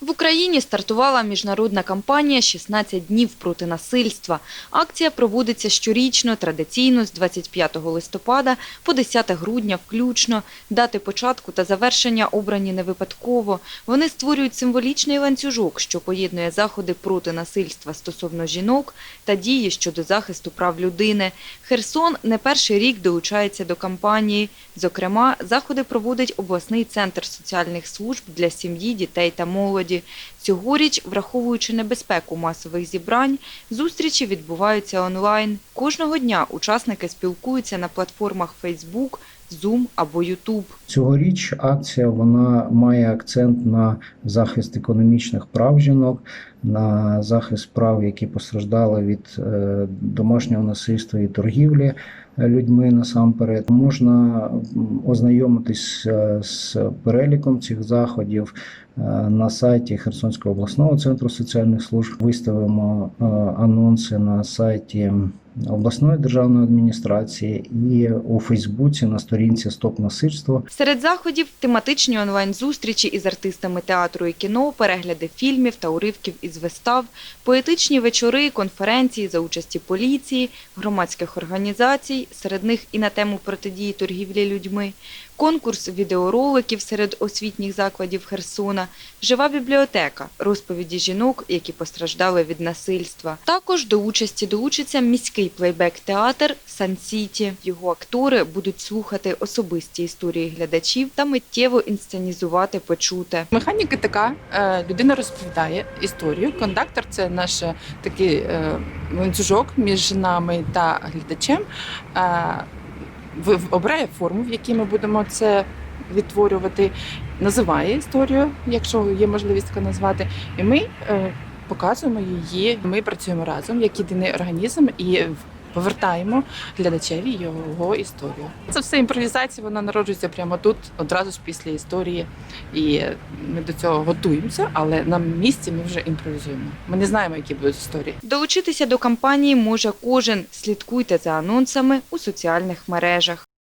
В Україні стартувала міжнародна кампанія «16 днів проти насильства». Акція проводиться щорічно, традиційно з 25 листопада по 10 грудня включно. Дати початку та завершення обрані не випадково. Вони створюють символічний ланцюжок, що поєднує заходи проти насильства стосовно жінок та дії щодо захисту прав людини. Херсон не перший рік долучається до кампанії. Зокрема, заходи проводить обласний центр соціальних служб для сім'ї, дітей та молоді. Цьогоріч, враховуючи небезпеку масових зібрань, зустрічі відбуваються онлайн. Кожного дня учасники спілкуються на платформах Facebook, Zoom або YouTube. Цьогоріч акція вона має акцент на захист економічних прав жінок, на захист прав, які постраждали від е, домашнього насильства і торгівлі е, людьми насамперед. Можна ознайомитись е, з переліком цих заходів на сайті Херсонського обласного центру соціальних служб. Виставимо анонси на сайті обласної державної адміністрації і у Фейсбуці на сторінці Стоп насильство. Серед заходів тематичні онлайн-зустрічі із артистами театру і кіно, перегляди фільмів та уривків із вистав, поетичні вечори, конференції за участі поліції, громадських організацій, серед них і на тему протидії торгівлі людьми, конкурс відеороликів серед освітніх закладів Херсона, жива бібліотека, розповіді жінок, які постраждали від насильства. Також до участі долучиться міський плейбек-театр Сан-Сіті. Його актори будуть слухати особисті історії глядачів та миттєво інсценізувати почуте. Механіка така: е, людина розповідає історію. Кондактор це наш е, такий е, ланцюжок між нами та глядачем. Обирає форму, в якій ми будемо це відтворювати, називає історію, якщо є можливість таке назвати. І ми е, показуємо її. Ми працюємо разом як єдиний організм і повертаємо глядачеві його історію. Це все імпровізація, вона народжується прямо тут, одразу ж після історії. І ми до цього готуємося, але на місці ми вже імпровізуємо. Ми не знаємо, які будуть історії. Долучитися до кампанії може кожен. Слідкуйте за анонсами у соціальних мережах.